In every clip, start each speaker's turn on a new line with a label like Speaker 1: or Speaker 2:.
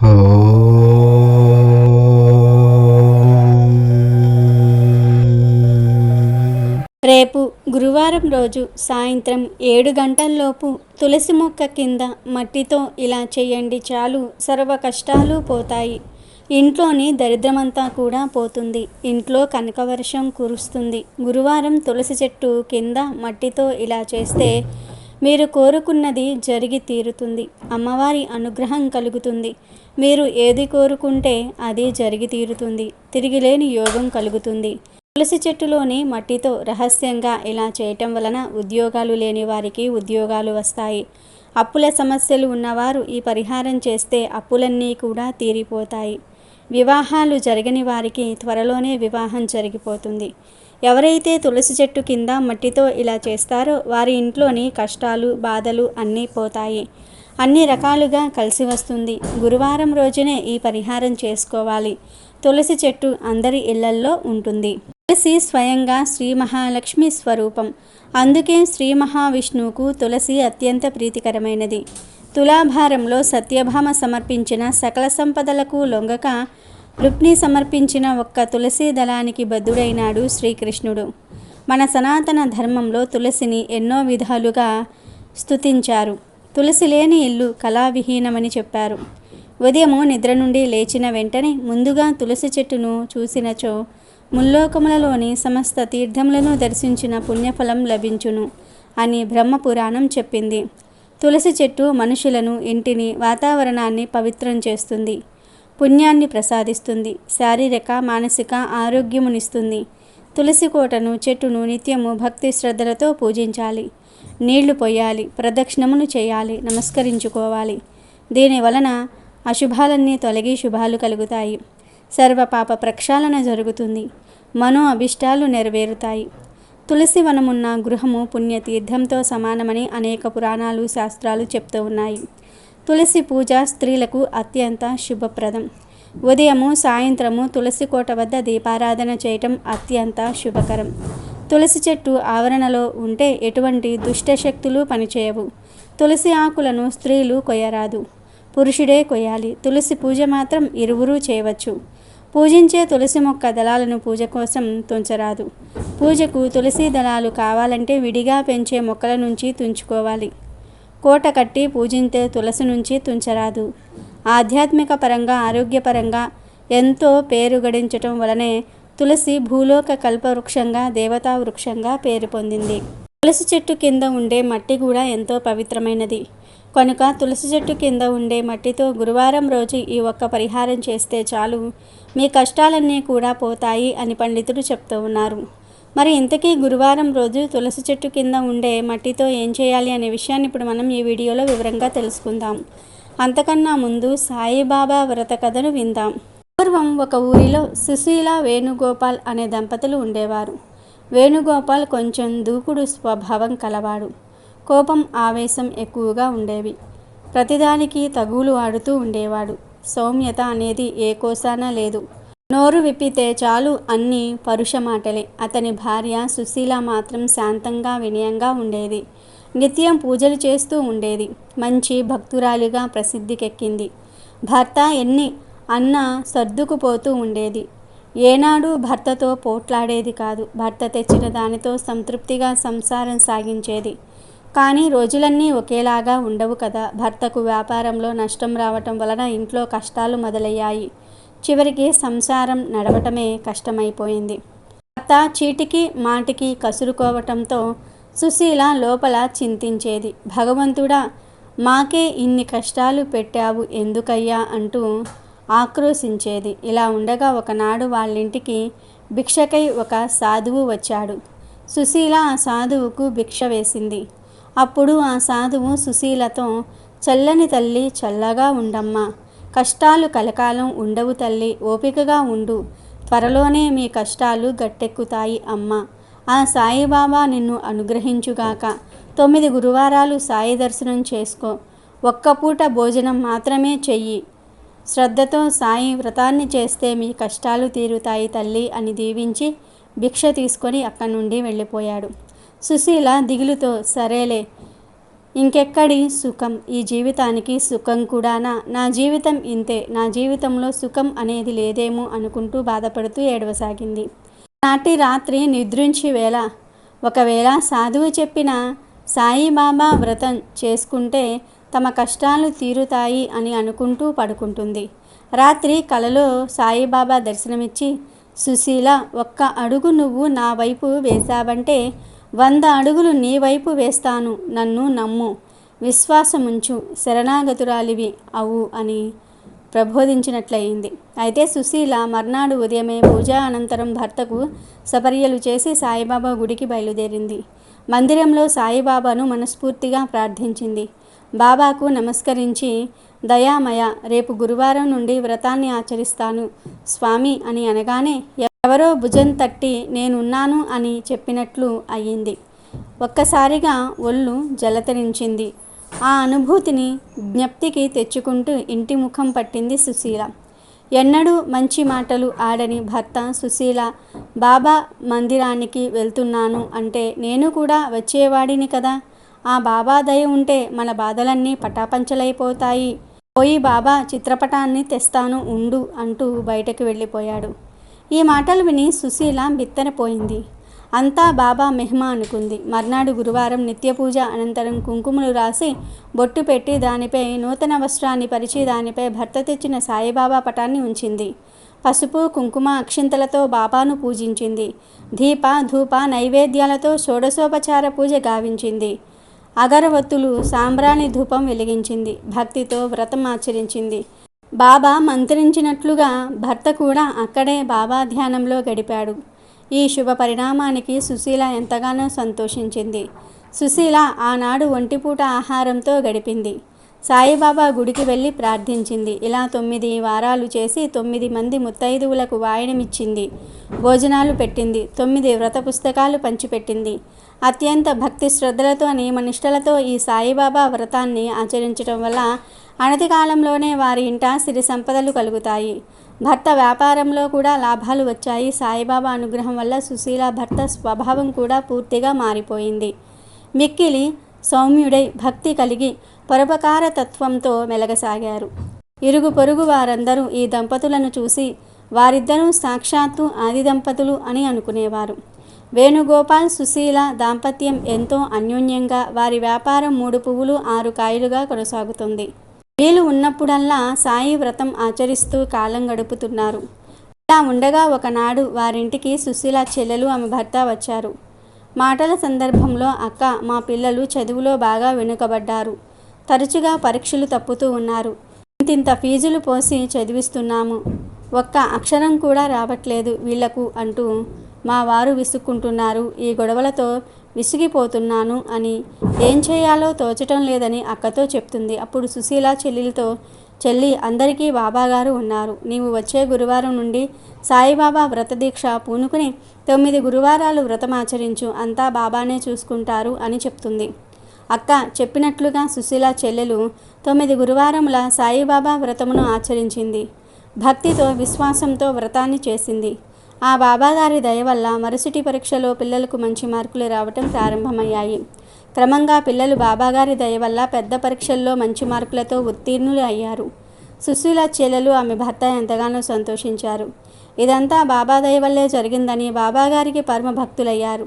Speaker 1: రేపు గురువారం రోజు సాయంత్రం ఏడు గంటల్లోపు తులసి మొక్క కింద మట్టితో ఇలా చేయండి చాలు సర్వ కష్టాలు పోతాయి. ఇంట్లోని దరిద్రమంతా కూడా పోతుంది. ఇంట్లో కనకవర్షం కురుస్తుంది. గురువారం తులసి చెట్టు కింద మట్టితో ఇలా చేస్తే మీరు కోరుకున్నది జరిగి తీరుతుంది. అమ్మవారి అనుగ్రహం కలుగుతుంది. మీరు ఏది కోరుకుంటే అది జరిగి తీరుతుంది. తిరిగిలేని యోగం కలుగుతుంది. తులసి చెట్టులోని మట్టితో రహస్యంగా ఇలా చేయటం వలన ఉద్యోగాలు లేని వారికి ఉద్యోగాలు వస్తాయి. అప్పుల సమస్యలు ఉన్నవారు ఈ పరిహారం చేస్తే అప్పులన్నీ కూడా తీరిపోతాయి. వివాహాలు జరగని వారికి త్వరలోనే వివాహం జరిగిపోతుంది. ఎవరైతే తులసి చెట్టు కింద మట్టితో ఇలా చేస్తారో వారి ఇంట్లోని కష్టాలు బాధలు అన్నీ పోతాయి. అన్ని రకాలుగా కలిసి వస్తుంది. గురువారం రోజునే ఈ పరిహారం చేసుకోవాలి. తులసి చెట్టు అందరి ఇళ్ళల్లో ఉంటుంది. తులసి స్వయంగా శ్రీ మహాలక్ష్మి స్వరూపం. అందుకే శ్రీ మహావిష్ణువుకు తులసి అత్యంత ప్రీతికరమైనది. తులాభారంలో సత్యభామ సమర్పించిన సకల సంపదలకు లొంగక రుక్ని సమర్పించిన ఒక్క తులసి దళానికి బద్ధుడైనాడు శ్రీకృష్ణుడు. మన సనాతన ధర్మంలో తులసిని ఎన్నో విధాలుగా స్తుతించారు. తులసి లేని ఇల్లు కళావిహీనమని చెప్పారు. ఉదయము నిద్ర నుండి లేచిన వెంటనే ముందుగా తులసి చెట్టును చూసినచో ముల్లోకములలోని సమస్త తీర్థములను దర్శించిన పుణ్యఫలం లభించును అని బ్రహ్మపురాణం చెప్పింది. తులసి చెట్టు మనుషులను ఇంటిని వాతావరణాన్ని పవిత్రం చేస్తుంది. పుణ్యాన్ని ప్రసాదిస్తుంది శారీరక మానసిక ఆరోగ్యమునిస్తుంది. తులసి కోటను చెట్టును నిత్యము భక్తి శ్రద్ధలతో పూజించాలి. నీళ్ళు పోయాలి ప్రదక్షిణమును చేయాలి నమస్కరించుకోవాలి. దీని వలన అశుభాలన్నీ తొలగి శుభాలు కలుగుతాయి. సర్వపాప ప్రక్షాళన జరుగుతుంది. మనో అభిష్టాలు నెరవేరుతాయి. తులసి వనమున్న గృహము పుణ్యతీర్థంతో సమానమని అనేక పురాణాలు శాస్త్రాలు చెప్తూ ఉన్నాయి. తులసి పూజ స్త్రీలకు అత్యంత శుభప్రదం. ఉదయము సాయంత్రము తులసి కోట వద్ద దీపారాధన చేయటం అత్యంత శుభకరం. తులసి చెట్టు ఆవరణలో ఉంటే ఎటువంటి దుష్ట శక్తులు పనిచేయవు. తులసి ఆకులను స్త్రీలు కొయ్యరాదు. పురుషుడే కొయ్యాలి. తులసి పూజ మాత్రం ఇరువురూ చేయవచ్చు. పూజించే తులసి మొక్క దళాలను పూజ కోసం తుంచరాదు. పూజకు తులసి దళాలు కావాలంటే విడిగా పెంచే మొక్కల నుంచి తుంచుకోవాలి. కోట కట్టి పూజించే తులసి నుంచి తుంచరాదు. ఆధ్యాత్మిక పరంగా ఆరోగ్యపరంగా ఎంతో పేరు గడించటం వలనే తులసి భూలోక కల్పవృక్షంగా దేవతా వృక్షంగా పేరు పొందింది. తులసి చెట్టు కింద ఉండే మట్టి కూడా ఎంతో పవిత్రమైనది. కనుక తులసి చెట్టు కింద ఉండే మట్టితో గురువారం రోజు ఈ ఒక్క పరిహారం చేస్తే చాలు. మీ కష్టాలన్నీ కూడా పోతాయి అని పండితుడు చెప్తూ ఉన్నారు. మరి ఇంతకీ గురువారం రోజు తులసి చెట్టు కింద ఉండే మట్టితో ఏం చేయాలి అనే విషయాన్ని ఇప్పుడు మనం ఈ వీడియోలో వివరంగా తెలుసుకుందాం. అంతకన్నా ముందు సాయిబాబా వ్రత కథను విందాం. పూర్వం ఒక ఊరిలో సుశీల వేణుగోపాల్ అనే దంపతులు ఉండేవారు. వేణుగోపాల్ కొంచెం దూకుడు స్వభావం కలవాడు. కోపం ఆవేశం ఎక్కువగా ఉండేవి. ప్రతిదానికి తగులు ఆడుతూ ఉండేవాడు. సౌమ్యత అనేది ఏ కోసానా లేదు. నోరు విప్పితే చాలు అన్ని పరుష మాటలే. అతని భార్య సుశీల మాత్రం శాంతంగా వినయంగా ఉండేది. నిత్యం పూజలు చేస్తూ ఉండేది. మంచి భక్తురాలిగా ప్రసిద్ధికెక్కింది. భర్త ఎన్ని? అన్న సర్దుకుపోతూ ఉండేది. ఏనాడు భర్తతో పోట్లాడేది కాదు. భర్త తెచ్చిన దానితో సంతృప్తిగా సంసారం సాగించేది. కానీ రోజులన్నీ ఒకేలాగా ఉండవు కదా. భర్తకు వ్యాపారంలో నష్టం రావటం వలన ఇంట్లో కష్టాలు మొదలయ్యాయి. చివరికి సంసారం నడవటమే కష్టమైపోయింది. భర్త చీటికి మాటికి కసురుకోవటంతో సుశీల లోపల చింతించేది. భగవంతుడా మాకే ఇన్ని కష్టాలు పెట్టావు ఎందుకయ్యా అంటూ ఆక్రోశించేది. ఇలా ఉండగా ఒకనాడు వాళ్ళింటికి భిక్షకై ఒక సాధువు వచ్చాడు. సుశీల ఆ సాధువుకు భిక్ష వేసింది. అప్పుడు ఆ సాధువు సుశీలతో చల్లని తల్లి చల్లగా ఉండమ్మా. కష్టాలు కలకాలం ఉండవు తల్లి ఓపికగా ఉండు. త్వరలోనే మీ కష్టాలు గట్టెక్కుతాయి అమ్మ. ఆ సాయిబాబా నిన్ను అనుగ్రహించుగాక. తొమ్మిది గురువారాలు సాయి దర్శనం చేసుకో. ఒక్క పూట భోజనం మాత్రమే చెయ్యి. శ్రద్ధతో సాయి వ్రతాన్ని చేస్తే మీ కష్టాలు తీరుతాయి తల్లి అని దీవించి భిక్ష తీసుకొని అక్కడి నుండి వెళ్ళిపోయాడు. సుశీల దిగులుతో సరేలే ఇంకెక్కడి సుఖం? ఈ జీవితానికి సుఖం కూడానా? నా జీవితం ఇంతే. నా జీవితంలో సుఖం అనేది లేదేమో అనుకుంటూ బాధపడుతూ ఏడవసాగింది. నాటి రాత్రి నిద్రించి వేళ. ఒకవేళ సాధువు చెప్పిన సాయిబాబా వ్రతం చేసుకుంటే తమ కష్టాలు తీరుతాయి అని అనుకుంటూ పడుకుంటుంది. రాత్రి కలలో సాయిబాబా దర్శనమిచ్చి సుశీల ఒక్క అడుగు నువ్వు నా వైపు వేశావంటే వంద అడుగులు నీ వైపు వేస్తాను నన్ను నమ్ము. విశ్వాసముంచు శరణాగతురాలివి అవు అని ప్రబోధించినట్లయింది. అయితే సుశీల మర్నాడు ఉదయమే పూజ అనంతరం భర్తకు సపర్యలు చేసి సాయిబాబా గుడికి బయలుదేరింది. మందిరంలో సాయిబాబాను మనస్ఫూర్తిగా ప్రార్థించింది. బాబాకు నమస్కరించి దయామయ రేపు గురువారం నుండి వ్రతాన్ని ఆచరిస్తాను స్వామి అని అనగానే ఎవరో భుజం తట్టి నేనున్నాను అని చెప్పినట్లు అయ్యింది. ఒక్కసారిగా ఒళ్ళు జలతరించింది. ఆ అనుభూతిని జ్ఞప్తికి తెచ్చుకుంటూ ఇంటి ముఖం పట్టింది సుశీల. ఎన్నడూ మంచి మాటలు ఆడని భర్త సుశీల బాబా మందిరానికి వెళ్తున్నాను అంటే నేను కూడా వచ్చేవాడిని కదా. ఆ బాబా దయ ఉంటే మన బాధలన్నీ పటాపంచలైపోతాయి. పోయి బాబా చిత్రపటాన్ని తెస్తాను ఉండు అంటూ బయటకు వెళ్ళిపోయాడు. ఈ మాటలు విని సుశీల బిత్తరపోయింది. అంతా బాబా మెహ్మా అనుకుంది. మర్నాడు గురువారం నిత్య పూజ అనంతరం కుంకుమలు రాసి బొట్టు పెట్టి దానిపై నూతన వస్త్రాన్ని పరిచి దానిపై భర్త తెచ్చిన సాయిబాబా పటాన్ని ఉంచింది. పసుపు కుంకుమ అక్షింతలతో బాబాను పూజించింది. దీప ధూప నైవేద్యాలతో షోడశోపచార పూజ గావించింది. అగరవత్తులు సాంబ్రాణి ధూపం వెలిగించింది. భక్తితో వ్రతం ఆచరించింది. బాబా మంత్రించినట్లుగా భర్త కూడా అక్కడే బాబా ధ్యానంలో గడిపాడు. ఈ శుభ పరిణామానికి సుశీల ఎంతగానో సంతోషించింది. సుశీల ఆనాడు ఒంటిపూట ఆహారంతో గడిపింది. సాయిబాబా గుడికి వెళ్ళి ప్రార్థించింది. ఇలా తొమ్మిది వారాలు చేసి తొమ్మిది మంది ముత్తైదువులకు వాయనమిచ్చింది. భోజనాలు పెట్టింది. తొమ్మిది వ్రత పుస్తకాలు పంచిపెట్టింది. అత్యంత భక్తి శ్రద్ధలతో నియమనిష్టలతో ఈ సాయిబాబా వ్రతాన్ని ఆచరించడం వల్ల అనతి కాలంలోనే వారి ఇంట సిరి సంపదలు కలుగుతాయి. భర్త వ్యాపారంలో కూడా లాభాలు వచ్చాయి. సాయిబాబా అనుగ్రహం వల్ల సుశీల భర్త స్వభావం కూడా పూర్తిగా మారిపోయింది. మిక్కిలి సౌమ్యుడై భక్తి కలిగి పరోపకార తత్వంతో మెలగసాగారు. ఇరుగు పొరుగు వారందరూ ఈ దంపతులను చూసి వారిద్దరూ సాక్షాత్తు ఆది దంపతులు అని అనుకునేవారు. వేణుగోపాల్ సుశీల దాంపత్యం ఎంతో అన్యోన్యంగా వారి వ్యాపారం మూడు పువ్వులు ఆరు కాయలుగా కొనసాగుతుంది. వీలు ఉన్నప్పుడల్లా సాయి వ్రతం ఆచరిస్తూ కాలం గడుపుతున్నారు. ఇలా ఉండగా ఒకనాడు వారింటికి సుశీల చెల్లెలు ఆమె భర్త వచ్చారు. మాటల సందర్భంలో అక్క మా పిల్లలు చదువులో బాగా వెనుకబడ్డారు. తరచుగా పరీక్షలు తప్పుతూ ఉన్నారు. ఇంతింత ఫీజులు పోసి చదివిస్తున్నాము. ఒక్క అక్షరం కూడా రావట్లేదు వీళ్ళకు అంటూ మా వారు విసుక్కుంటున్నారు. ఈ గొడవలతో విసిగిపోతున్నాను అని. ఏం చేయాలో తోచటం లేదని అక్కతో చెప్తుంది. అప్పుడు సుశీల చెల్లెలతో చెల్లి అందరికీ బాబాగారు ఉన్నారు. నీవు వచ్చే గురువారం నుండి సాయిబాబా వ్రతదీక్ష పూనుకుని తొమ్మిది గురువారాలు వ్రతమాచరించు అంతా బాబానే చూసుకుంటారు అని చెప్తుంది. అక్క చెప్పినట్లుగా సుశీల చెల్లెలు తొమ్మిది గురువారముల సాయిబాబా వ్రతమును ఆచరించింది. భక్తితో విశ్వాసంతో వ్రతాన్ని చేసింది. ఆ బాబాగారి దయ వల్ల మరుసటి పరీక్షలో పిల్లలకు మంచి మార్కులు రావటం ప్రారంభమయ్యాయి. క్రమంగా పిల్లలు బాబాగారి దయ వల్ల పెద్ద పరీక్షల్లో మంచి మార్కులతో ఉత్తీర్ణులు అయ్యారు. సుశీల చెల్లెలు ఆమె భర్త ఎంతగానో సంతోషించారు. ఇదంతా బాబా దయ వల్లే జరిగిందని బాబాగారికి పరమ భక్తులయ్యారు.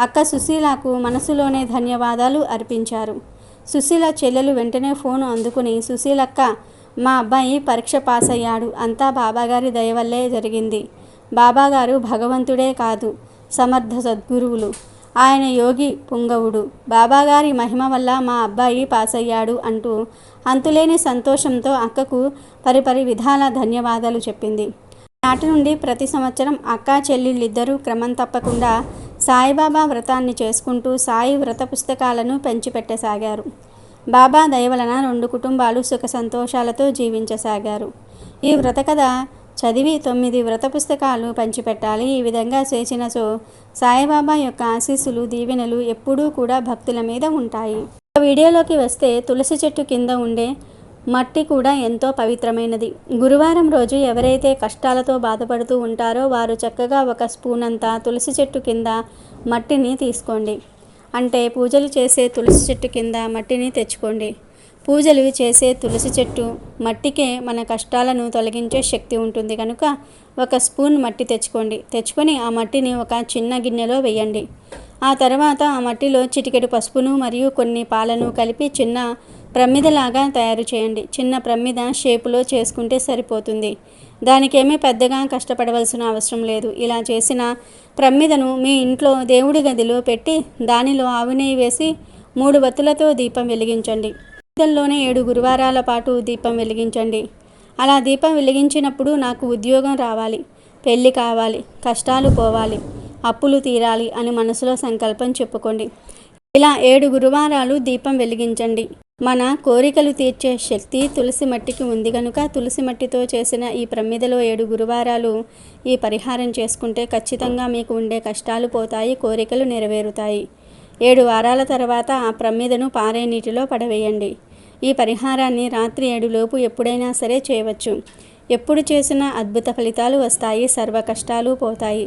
Speaker 1: అక్క సుశీలకు మనసులోనే ధన్యవాదాలు అర్పించారు. సుశీల చెల్లెలు వెంటనే ఫోను అందుకుని సుశీలక్క మా అబ్బాయి పరీక్ష పాస్ అయ్యాడు అంతా బాబాగారి దయ వల్లే జరిగింది. బాబాగారు భగవంతుడే కాదు సమర్థ సద్గురువులు. ఆయన యోగి పుంగవుడు. బాబాగారి మహిమ వల్ల మా అబ్బాయి పాస్ అయ్యాడు అంటూ అంతులేని సంతోషంతో అక్కకు పరిపరి విధాల ధన్యవాదాలు చెప్పింది. నాటి నుండి ప్రతి సంవత్సరం అక్కా చెల్లెళ్ళిద్దరూ క్రమం తప్పకుండా సాయిబాబా వ్రతాన్ని చేసుకుంటూ సాయి వ్రత పుస్తకాలను పెంచిపెట్టసాగారు. బాబా దయవలన రెండు కుటుంబాలు సుఖ సంతోషాలతో జీవించసాగారు. ఈ వ్రత కథ చదివి తొమ్మిది వ్రత పుస్తకాలు పంచిపెట్టాలి. ఈ విధంగా చేసిన సో సాయిబాబా యొక్క ఆశీస్సులు దీవెనలు ఎప్పుడూ కూడా భక్తుల మీద ఉంటాయి. వీడియోలోకి వస్తే తులసి చెట్టు కింద ఉండే మట్టి కూడా ఎంతో పవిత్రమైనది. గురువారం రోజు ఎవరైతే కష్టాలతో బాధపడుతూ ఉంటారో వారు చక్కగా ఒక స్పూన్ అంతా తులసి చెట్టు కింద మట్టిని తీసుకోండి. అంటే పూజలు చేసే తులసి చెట్టు కింద మట్టిని తెచ్చుకోండి. పూజలు చేసే తులసి చెట్టు మట్టికే మన కష్టాలను తొలగించే శక్తి ఉంటుంది. కనుక ఒక స్పూన్ మట్టి తెచ్చుకోండి. తెచ్చుకొని ఆ మట్టిని ఒక చిన్న గిన్నెలో వేయండి. ఆ తర్వాత ఆ మట్టిలో చిటికెడు పసుపును మరియు కొన్ని పాలను కలిపి చిన్న ప్రమిదలాగా తయారు చేయండి. చిన్న ప్రమిద షేపులో చేసుకుంటే సరిపోతుంది. దానికేమీ పెద్దగా కష్టపడవలసిన అవసరం లేదు. ఇలా చేసిన ప్రమిదను మీ ఇంట్లో దేవుడి గదిలో పెట్టి దానిలో ఆవు నెయ్యి వేసి మూడు వత్తులతో దీపం వెలిగించండి. ప్రమిదల్లోనే ఏడు గురువారాల పాటు దీపం వెలిగించండి. అలా దీపం వెలిగించినప్పుడు నాకు ఉద్యోగం రావాలి పెళ్ళి కావాలి కష్టాలు పోవాలి అప్పులు తీరాలి అని మనసులో సంకల్పం చెప్పుకోండి. ఇలా ఏడు గురువారాలు దీపం వెలిగించండి. మన కోరికలు తీర్చే శక్తి తులసి మట్టికి ఉంది కనుక తులసి మట్టితో చేసిన ఈ ప్రమిదలో ఏడు గురువారాలు ఈ పరిహారం చేసుకుంటే ఖచ్చితంగా మీకు ఉండే కష్టాలు పోతాయి కోరికలు నెరవేరుతాయి. ఏడు వారాల తర్వాత ఆ ప్రమిదను పారే నీటిలో పడవేయండి. ఈ పరిహారాన్ని రాత్రి ఏడులోపు ఎప్పుడైనా సరే చేయవచ్చు. ఎప్పుడు చేసినా అద్భుత ఫలితాలు వస్తాయి సర్వ కష్టాలు పోతాయి.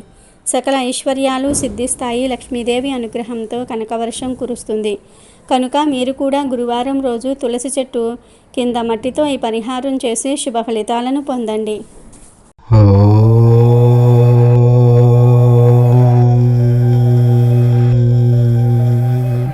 Speaker 1: సకల ఐశ్వర్యాలు సిద్ధిస్తాయి. లక్ష్మీదేవి అనుగ్రహంతో కనకవర్షం కురుస్తుంది. కనుక మీరు కూడా గురువారం రోజు తులసి చెట్టు కింద మట్టితో ఈ పరిహారం చేసి శుభ ఫలితాలను పొందండి.
Speaker 2: ఓ